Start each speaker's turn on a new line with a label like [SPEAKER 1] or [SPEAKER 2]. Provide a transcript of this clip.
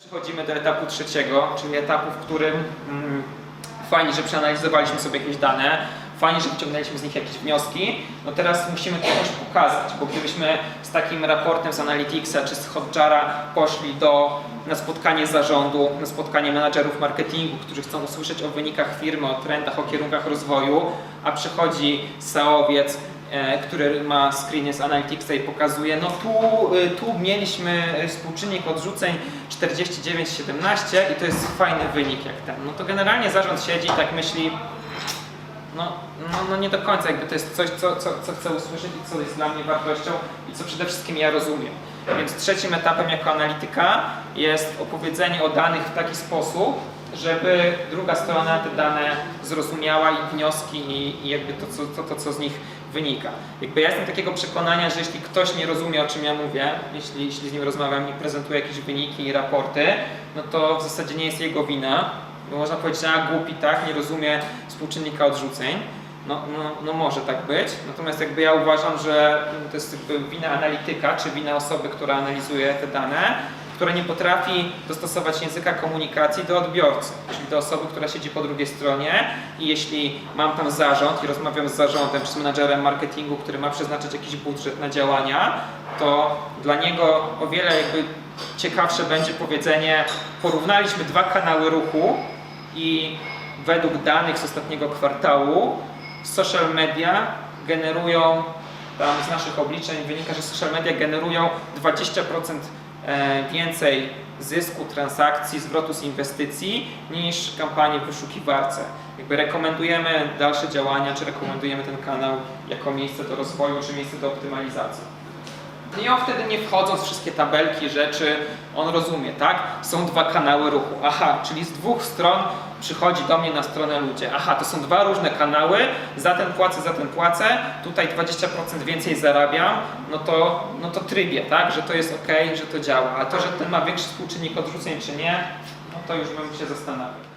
[SPEAKER 1] Przechodzimy do etapu trzeciego, czyli etapu, w którym mm, fajnie, że przeanalizowaliśmy sobie jakieś dane, fajnie, że wyciągnęliśmy z nich jakieś wnioski. No teraz musimy to też pokazać, bo gdybyśmy z takim raportem z Analyticsa czy z Hotjara poszli do, na spotkanie zarządu, na spotkanie menadżerów marketingu, którzy chcą usłyszeć o wynikach firmy, o trendach, o kierunkach rozwoju, a przychodzi SEOwiec, e, który ma screeny z Analyticsa i pokazuje, no tu, y, tu mieliśmy współczynnik odrzuceń 49,17 i to jest fajny wynik jak ten. No to generalnie zarząd siedzi i tak myśli, no, no, no nie do końca jakby to jest coś, co, co, co chcę usłyszeć i co jest dla mnie wartością i co przede wszystkim ja rozumiem. Więc trzecim etapem jako analityka jest opowiedzenie o danych w taki sposób, żeby druga strona te dane zrozumiała i wnioski i, i jakby to co, to, to, co z nich wynika. Jakby ja jestem takiego przekonania, że jeśli ktoś nie rozumie, o czym ja mówię, jeśli, jeśli z nim rozmawiam i prezentuję jakieś wyniki i raporty, no to w zasadzie nie jest jego wina, bo można powiedzieć, że a głupi tak, nie rozumie współczynnika odrzuceń. No, no, no może tak być, natomiast jakby ja uważam, że to jest wina analityka, czy wina osoby, która analizuje te dane, która nie potrafi dostosować języka komunikacji do odbiorcy, czyli do osoby, która siedzi po drugiej stronie. I jeśli mam tam zarząd i rozmawiam z zarządem czy z menadżerem marketingu, który ma przeznaczyć jakiś budżet na działania, to dla niego o wiele jakby ciekawsze będzie powiedzenie porównaliśmy dwa kanały ruchu i według danych z ostatniego kwartału social media generują, tam z naszych obliczeń wynika, że social media generują 20% e, więcej zysku, transakcji, zwrotu z inwestycji niż kampanie w wyszukiwarce. Jakby rekomendujemy dalsze działania, czy rekomendujemy ten kanał jako miejsce do rozwoju, czy miejsce do optymalizacji. I on wtedy nie wchodząc wszystkie tabelki, rzeczy, on rozumie, tak? Są dwa kanały ruchu. Aha, czyli z dwóch stron przychodzi do mnie na stronę ludzie. Aha, to są dwa różne kanały, za ten płacę, za ten płacę, tutaj 20% więcej zarabiam, no to, no to trybie, tak? Że to jest ok, że to działa. A to, że ten ma większy współczynnik odrzuceń czy nie, no to już bym się zastanawiał.